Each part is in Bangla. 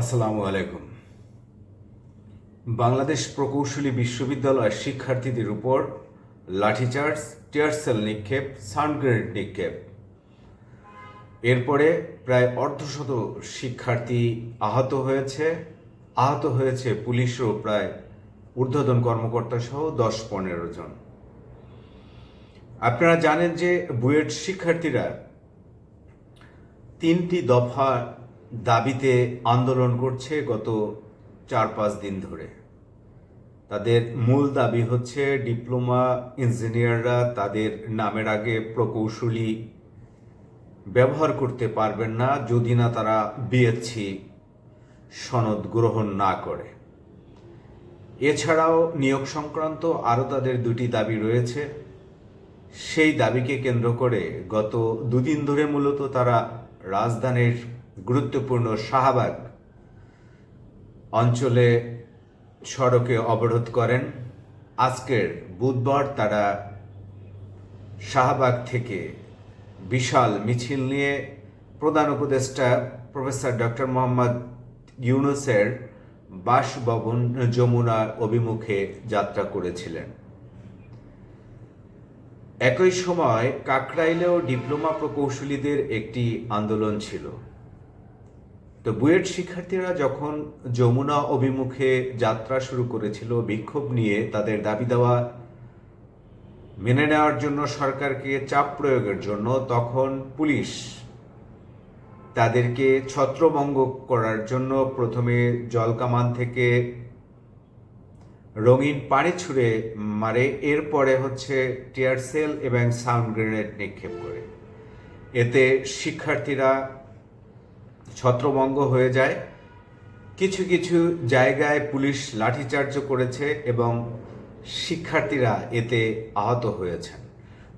আসসালামু আলাইকুম। বাংলাদেশ প্রকৌশলী বিশ্ববিদ্যালয়ের শিক্ষার্থীদের উপর লাঠিচার্জ, টিয়ারসেল নিক্ষেপ, সানগ্রেড নিক্ষেপ। এরপরে প্রায় অর্ধশত শিক্ষার্থী আহত হয়েছে। আহত হয়েছে পুলিশও প্রায় ঊর্ধ্বতন কর্মকর্তা সহ দশ পনেরো জন। আপনারা জানেন যে বুয়েট শিক্ষার্থীরা তিনটি দফা দাবিতে আন্দোলন করছে গত চার পাঁচ দিন ধরে। তাদের মূল দাবি হচ্ছে ডিপ্লোমা ইঞ্জিনিয়াররা তাদের নামের আগে প্রকৌশলী ব্যবহার করতে পারবেন না যদি না তারা বিএসসি সনদ গ্রহণ না করে। এছাড়াও নিয়োগ সংক্রান্ত আরও তাদের দুটি দাবি রয়েছে। সেই দাবিকে কেন্দ্র করে গত দুদিন ধরে মূলত তারা রাজধানীর গুরুত্বপূর্ণ শাহবাগ অঞ্চলে সড়কে অবরোধ করেন। আজকের বুধবার তারা শাহবাগ থেকে বিশাল মিছিল নিয়ে প্রধান উপদেষ্টা প্রফেসর ডক্টর মোহাম্মদ ইউনুসের বাসভবন যমুনার অভিমুখে যাত্রা করেছিলেন। একই সময় কাকরাইলেও ডিপ্লোমা প্রকৌশলীদের একটি আন্দোলন ছিল। তো বুয়েট শিক্ষার্থীরা যখন যমুনা অভিমুখে যাত্রা শুরু করেছিল, বিক্ষোভ নিয়ে তাদের দাবি দেওয়া মেনে নেওয়ার জন্য সরকারকে চাপ প্রয়োগের জন্য, তখন পুলিশ তাদেরকে ছত্রভঙ্গ করার জন্য প্রথমে জলকামান থেকে রঙিন পানি ছুঁড়ে মারে, এরপরে হচ্ছে টিয়ার সেল এবং সাউন্ড গ্রেনেড নিক্ষেপ করে। এতে শিক্ষার্থীরা ছত্রভঙ্গ হয়ে যায়। কিছু কিছু জায়গায় পুলিশ লাঠিচার্জ করেছে এবং শিক্ষার্থীরা এতে আহত হয়েছেন।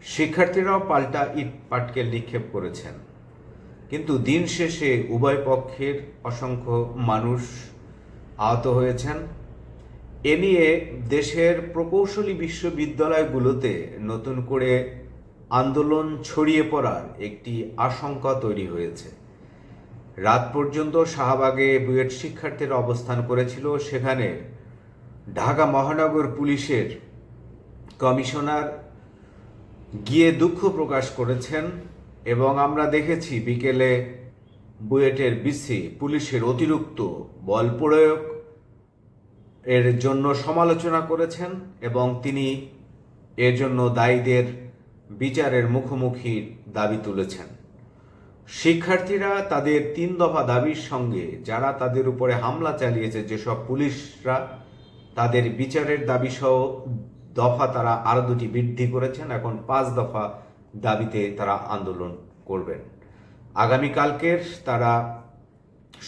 শিক্ষার্থীরাও পাল্টা ইট পাটকে নিক্ষেপ করেছেন। কিন্তু দিন শেষে উভয় পক্ষের অসংখ্য মানুষ আহত হয়েছেন। এ নিয়ে দেশের প্রকৌশলী বিশ্ববিদ্যালয়গুলোতে নতুন করে আন্দোলন ছড়িয়ে পড়ার একটি আশঙ্কা তৈরি হয়েছে। রাত পর্যন্ত শাহবাগে বুয়েট শিক্ষার্থীরা অবস্থান করেছিল। সেখানে ঢাকা মহানগর পুলিশের কমিশনার গিয়ে দুঃখ প্রকাশ করেছেন এবং আমরা দেখেছি বিকেলে বুয়েটের বিসি পুলিশের অতিরিক্ত বল প্রয়োগ এর জন্য সমালোচনা করেছেন এবং তিনি এর জন্য দায়ীদের বিচারের মুখোমুখি দাবি তুলেছেন। শিক্ষার্থীরা তাদের তিন দফা দাবির সঙ্গে যারা তাদের উপরে হামলা চালিয়েছে, যেসব পুলিশরা তাদের বিচারের দাবি সহ দফা তারা আরও দুটি বৃদ্ধি করেছেন, এখন পাঁচ দফা দাবিতে তারা আন্দোলন করবেন। আগামীকালকের তারা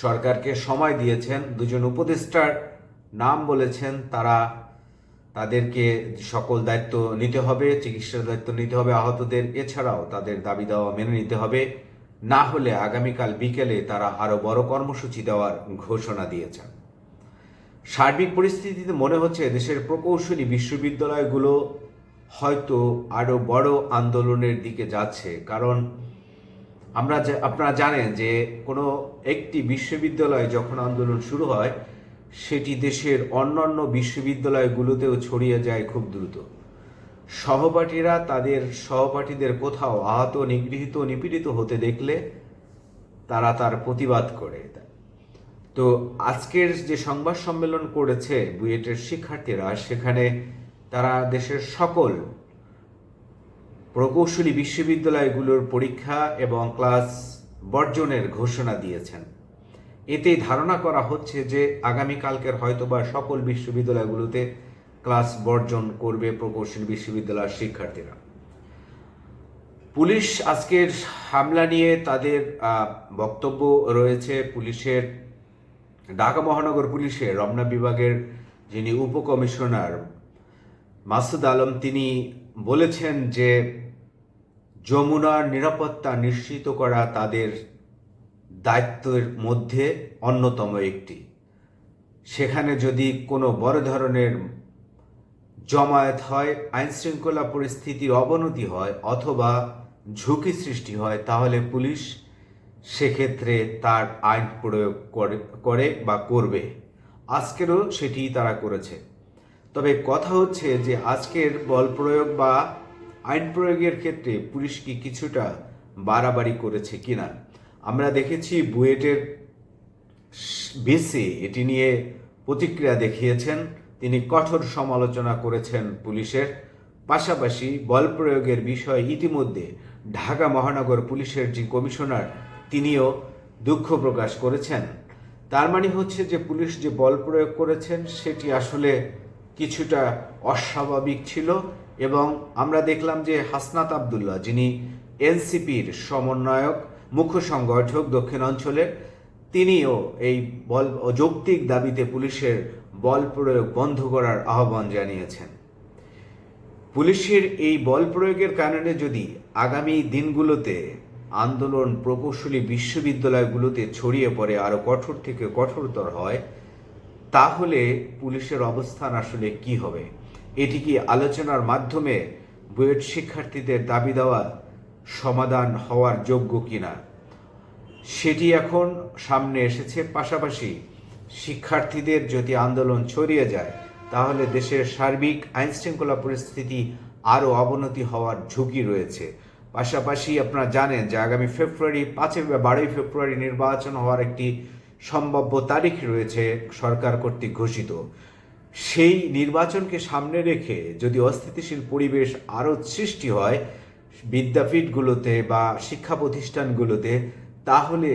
সরকারকে সময় দিয়েছেন, দুজন উপদেষ্টার নাম বলেছেন, তারা তাদেরকে সকল দায়িত্ব নিতে হবে, চিকিৎসার দায়িত্ব নিতে হবে আহতদের, এছাড়াও তাদের দাবি দেওয়া মেনে নিতে হবে। না হলে আগামীকাল বিকেলে তারা আরও বড় কর্মসূচি দেওয়ার ঘোষণা দিয়েছেন। সার্বিক পরিস্থিতিতে মনে হচ্ছে দেশের প্রকৌশলী বিশ্ববিদ্যালয়গুলো হয়তো আরও বড় আন্দোলনের দিকে যাচ্ছে, কারণ আমরা আপনারা জানেন যে কোনো একটি বিশ্ববিদ্যালয় যখন আন্দোলন শুরু হয়, সেটি দেশের অন্যান্য বিশ্ববিদ্যালয়গুলোতেও ছড়িয়ে যায় খুব দ্রুত। সহপাঠীরা তাদের সহপাঠীদের কোথাও আহত, নিগৃহীত, নিপীড়িত হতে দেখলে তারা তার প্রতিবাদ করে তো আজকের যে সংবাদ সম্মেলন করেছে বুয়েটের শিক্ষার্থীরা, সেখানে তারা দেশের সকল প্রকৌশলী বিশ্ববিদ্যালয়গুলোর পরীক্ষা এবং ক্লাস বর্জনের ঘোষণা দিয়েছেন। এতে ধারণা করা হচ্ছে যে আগামীকালকের হয়তোবা সকল বিশ্ববিদ্যালয়গুলোতে ক্লাস বর্জন করবে প্রকৌশল বিশ্ববিদ্যালয়ের শিক্ষার্থীরা। পুলিশ আজকের হামলা নিয়ে তাদের বক্তব্য রয়েছে পুলিশের, ঢাকা মহানগর পুলিশের, রমনা বিভাগের যিনি উপকমিশনার মাসুদ আলম, তিনি বলেছেন যে যমুনার নিরাপত্তা নিশ্চিত করা তাদের দায়িত্বের মধ্যে অন্যতম একটি। সেখানে যদি কোনো বড় ধরনের জমায়েত হয় আইন শৃঙ্খলা পরিস্থিতির অবনতি হয় অথবা ঝুঁকি সৃষ্টি হয়, তাহলে পুলিশ সেক্ষেত্রে তার আইন প্রয়োগ করে করে বা করবে। আজকেরও সেটি তারা করেছে। তবে কথা হচ্ছে যে আজকের বল প্রয়োগ বা আইন প্রয়োগের ক্ষেত্রে পুলিশ কি কিছুটা বাড়াবাড়ি করেছে কিনা? আমরা দেখেছি বুয়েটের বিসি এটি নিয়ে প্রতিক্রিয়া দেখিয়েছেন। তিনি কঠোর সমালোচনা করেছেন পুলিশের। পাশাপাশি বল প্রয়োগের বিষয়ে ইতিমধ্যে ঢাকা মহানগর পুলিশের যে কমিশনার, তিনিও দুঃখ প্রকাশ করেছেন। তার মানে হচ্ছে যে পুলিশ যে বল প্রয়োগ করেছেন, সেটি আসলে কিছুটা অস্বাভাবিক ছিল এবং আমরা দেখলাম যে হাসনাত আবদুল্লাহ, যিনি এনসিপির সমন্বয়ক, মুখ্য সংগঠক দক্ষিণ অঞ্চলের, তিনিও এই বল যৌক্তিক দাবিতে পুলিশের বল প্রয়োগ বন্ধ করার আহ্বান জানিয়েছেন। পুলিশের এই বল প্রয়োগের কারণে যদি আগামী দিনগুলোতে আন্দোলন প্রকৌশলী বিশ্ববিদ্যালয়গুলোতে ছড়িয়ে পড়ে আরও কঠোর থেকে কঠোরতর হয়, তাহলে পুলিশের অবস্থান আসলে কি হবে? এটি কি আলোচনার মাধ্যমে বুয়েট শিক্ষার্থীদের দাবি দেওয়া সমাধান হওয়ার যোগ্য কিনা? সেটি এখন সামনে এসেছে। পাশাপাশি শিক্ষার্থীদের যদি আন্দোলন ছড়িয়ে যায়, তাহলে দেশের সার্বিক আইনশৃঙ্খলা পরিস্থিতি আরও অবনতি হওয়ার ঝুঁকি রয়েছে। পাশাপাশি আপনারা জানেন যে আগামী ফেব্রুয়ারি, পাঁচই বা বারোই ফেব্রুয়ারি নির্বাচন হওয়ার একটি সম্ভাব্য তারিখ রয়েছে সরকার কর্তৃক ঘোষিত। সেই নির্বাচনকে সামনে রেখে যদি অস্থিতিশীল পরিবেশ আরও সৃষ্টি হয় বিদ্যাপীঠগুলোতে বা শিক্ষা প্রতিষ্ঠানগুলোতে তাহলে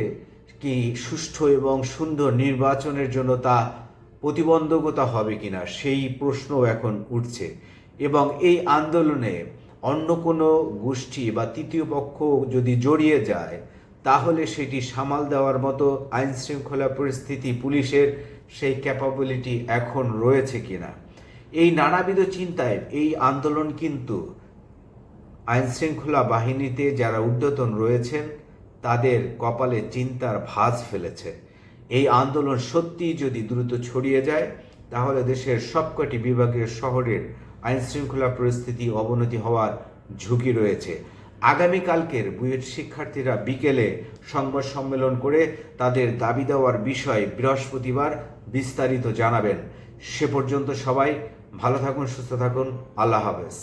কি সুষ্ঠু এবং সুন্দর নির্বাচনের জন্য তা প্রতিবন্ধকতা হবে কিনা সেই প্রশ্ন এখন উঠছে। এবং এই আন্দোলনে অন্য কোনো গোষ্ঠী বা তৃতীয় পক্ষ যদি জড়িয়ে যায়, তাহলে সেটি সামাল দেওয়ার মতো আইন শৃঙ্খলা পরিস্থিতি পুলিশের সেই ক্যাপাবিলিটি এখন রয়েছে কিনা। এই নানাবিধ চিন্তায় এই আন্দোলন কিন্তু আইন শৃঙ্খলা বাহিনীতে যারা ঊর্ধ্বতন রয়েছেন তাদের কপালে চিন্তার ভাঁজ ফেলেছে। এই আন্দোলন সত্যি যদি দ্রুত ছড়িয়ে যায়, তাহলে দেশের সবকটি বিভাগের শহরের আইন শৃঙ্খলা পরিস্থিতি অবনতি হওয়ার ঝুঁকি রয়েছে। আগামীকালকের বুয়েট শিক্ষার্থীরা বিকেলে সংবাদ সম্মেলন করে তাদের দাবি দেওয়ার বিষয়ে বৃহস্পতিবার বিস্তারিত জানাবেন। সে পর্যন্ত সবাই ভালো থাকুন, সুস্থ থাকুন। আল্লাহ হাফেজ।